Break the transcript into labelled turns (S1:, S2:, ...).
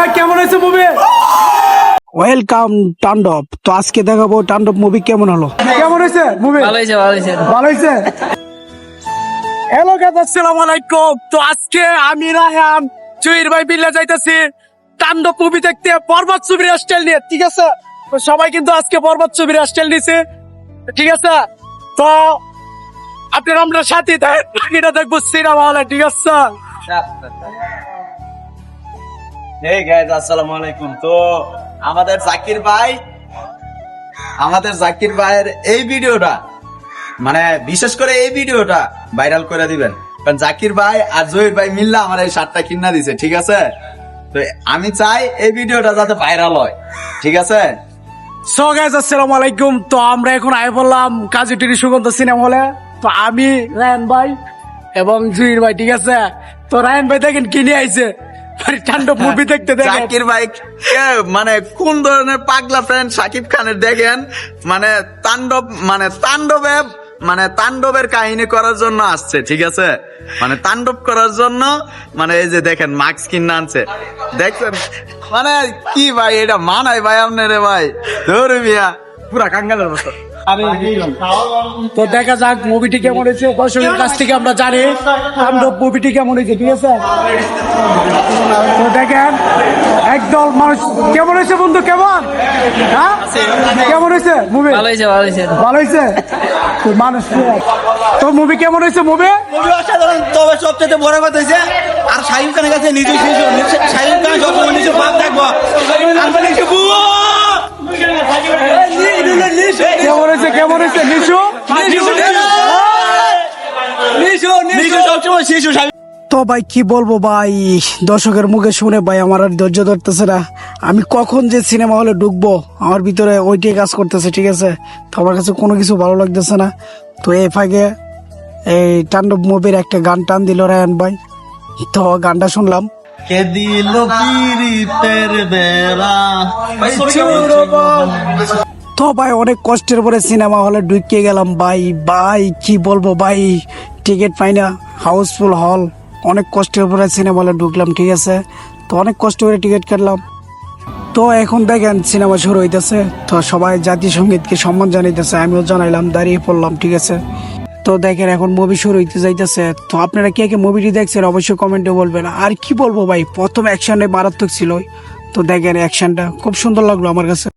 S1: হ্যাঁ কেমন হয়েছে মুভি
S2: ওয়েলকাম টান্ডব তো আজকে দেখাবো টান্ডব মুভি কেমন হলো?
S1: কেমন হয়েছে মুভি
S3: ভালো হয়েছে ভালো হয়েছে।
S1: ভালো হয়েছে? হ্যালো গাইস আসসালামু আলাইকুম। তো আজকে আমি রাহান জুইর ভাই বিল্লা যাইতাছি। তাণ্ডব মুভি দেখতে পর্বত ছবির স্টাইল নিয়ে ঠিক আছে? তো সবাই কিন্তু আজকে পর্বত ছবির স্টাইল নিছে ঠিক আছে? তো আপনারা আমরা সাথে এটা দেখব সিনেমা হলে ঠিক আছে?
S4: মানে জাকির ভাই আর জহির ভাই আমার এই কিনা দিছে, ঠিক আছে? তো আমি চাই এই ভিডিওটা যাতে ভাইরাল হয়, ঠিক আছে?
S1: সো গাইজ আসসালামু আলাইকুম। তো আমরা এখন আয় বললাম কাজী টিভি সুগন্ধ সিনেমা হলে। তো আমি রায়ন ভাই এবং জুইর ভাই, ঠিক আছে? তো রায়ন ভাই দেখেন কিনে আইছে। মুভি দেখতে দেখেন
S4: ভাই মানে কোন ধরনের পাগলা ফ্রেন্ড সাকিব খানের দেখেন? মানে তাণ্ডব মানে তাণ্ডবে মানে তাণ্ডবের কাহিনী করার জন্য আসছে, ঠিক আছে? মানে তাণ্ডব করার জন্য মানে এই যে দেখেন, মাস্ক কিনে আনছে। দেখছেন? মানে কি ভাই, এটা মানায় ভাই আপনারে ভাই? ধরে মিয়া।
S1: পুরা কাঙ্গালের মতো। তো দেখা যাক মুভিটি কেমন হয়েছে দর্শকের কাছ থেকে আমরা জানি। তাণ্ডব মুভিটি কেমন হয়েছে ঠিক আছে? তো দেখেন একদল মানুষ কেমন হয়েছে বন্ধু কেমন? হ্যাঁ? কেমন হয়েছে মুভি
S3: ভালো হয়েছে ভালো হয়েছে।
S1: ভালো হয়েছে? তো মানুষ তো মুভি কেমন হয়েছে মুভি
S5: খুবই অসাধারণ তবে সবচেয়ে বড় কথা হয়েছে আর শাহিদ খানের কাছে নিজে শাহিদ খান সবসময় নিজে ভাব থাকব আর মানে নিজে বুয়া! এই নি- নি- নি- নি-
S1: কেমন হয়েছে? নিশু?
S5: নিশু, নিশু, নিশু সবসময় শিশু
S2: তো ভাই কি বলব ভাই? দর্শকের মুখে শুনে ভাই আমার আর ধৈর্য ধরতেছে না। আমি কখন যে সিনেমা হলে ঢুকবো আমার ভিতরে ওইটাই কাজ করতেছে ঠিক আছে? তো আমার কাছে কোনো কিছু ভালো লাগতেছে না। তো এই ফাঁকে এই টান্ডব মুভির একটা গান টান দিল রায়ন ভাই। তো গানটা শুনলাম।
S5: কে দিল পীড়িতের বেড়া
S2: তো ভাই অনেক কষ্টের পরে সিনেমা হলে ঢুকে গেলাম। ভাই ভাই, কি বলব ভাই? টিকিট পাই না, হাউসফুল হল। অনেক কষ্টের পরে সিনেমা হলে ঢুকলাম, ঠিক আছে? তো অনেক কষ্ট করে টিকিট কাটলাম। তো এখন দেখেন, সিনেমা শুরু হইতেছে। তো সবাই জাতীয় সঙ্গীতকে সম্মান জানাইতেছে, আমিও জানাইলাম, দাঁড়িয়ে পড়লাম, ঠিক আছে? তো দেখেন, এখন মুভি শুরু হইতে যাইতেছে। তো আপনারা কে কে মুভিটি দেখছেন, অবশ্যই কমেন্টে বলবেন। আর কি বলব ভাই, প্রথম অ্যাকশনে মারাত্মক ছিল। তো দেখেন অ্যাকশনটা খুব সুন্দর লাগল আমার কাছে।